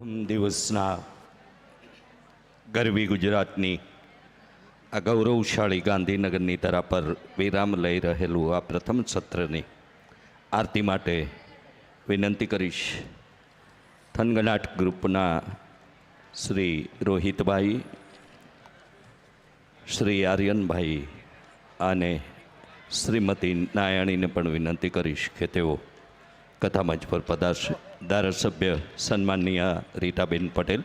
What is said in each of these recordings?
દિવસના ગરવી ગુજરાતની આ ગૌરવશાળી ગાંધીનગરની તરા પર વિરામ લઈ રહેલું આ પ્રથમ સત્રની આરતી માટે વિનંતી કરીશ. થનગનાટ ગ્રુપના શ્રી રોહિતભાઈ, શ્રી આર્યનભાઈ અને શ્રીમતી નારાયણીને પણ વિનંતી કરીશ કે તેઓ કથામંચ પર પધારશે, ધારાસભ્ય સન્માનનીય રીટાબેન પટેલ,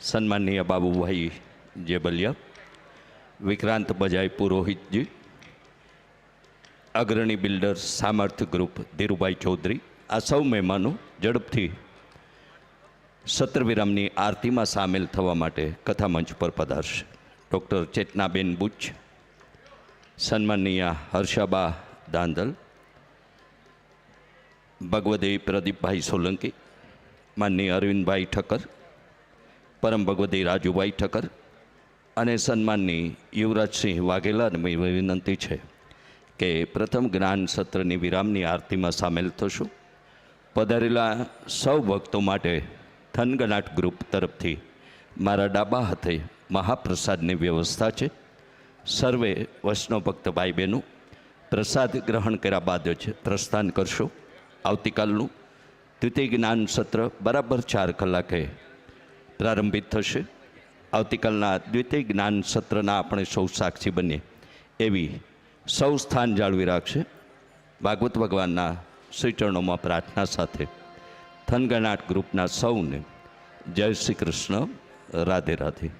સન્માનનીય બાબુભાઈ જેબલિયા, વિક્રાંત બજાય પુરોહિતજી, અગ્રણી બિલ્ડર સામર્થ ગ્રુપ ધીરુભાઈ ચૌધરી, આ સૌ મહેમાનો ઝડપથી સત્ર વિરામની આરતીમાં સામેલ થવા માટે કથામંચ પર પધારશે. ડૉક્ટર ચેતનાબેન બુચ, સન્માનનીય હર્ષાબા દાંદલ ભગવદી પ્રદીપભાઈ સોલંકી માનનીય અરવિંદભાઈ ઠક્કર, પરમ ભગવતી રાજુભાઈ ઠક્કર અને સન્માનની યુવરાજસિંહ વાઘેલાને મેં વિનંતી છે કે પ્રથમ જ્ઞાન સત્રની વિરામની આરતીમાં સામેલ થશું. પધારેલા સૌ ભક્તો માટે થનગનાટ ગ્રુપ તરફથી મારા ડાબા હાથે મહાપ્રસાદની વ્યવસ્થા છે. સર્વે વૈષ્ણવ ભક્ત ભાઈ બહેનો પ્રસાદ ગ્રહણ કર્યા બાદ જ પ્રસ્થાન કરશો. આવતીકાલનું દ્વિતીય જ્ઞાન સત્ર બરાબર ચાર કલાકે પ્રારંભિત થશે. આવતીકાલના દ્વિતીય જ્ઞાન સત્રના આપણે સૌ સાક્ષી બનીએ એવી સૌ સ્થાન જાળવી રાખશે. ભાગવત ભગવાનના શ્રીચરણોમાં પ્રાર્થના સાથે થનગનાટ ગ્રુપના સૌને જય શ્રી કૃષ્ણ. રાધે રાધે.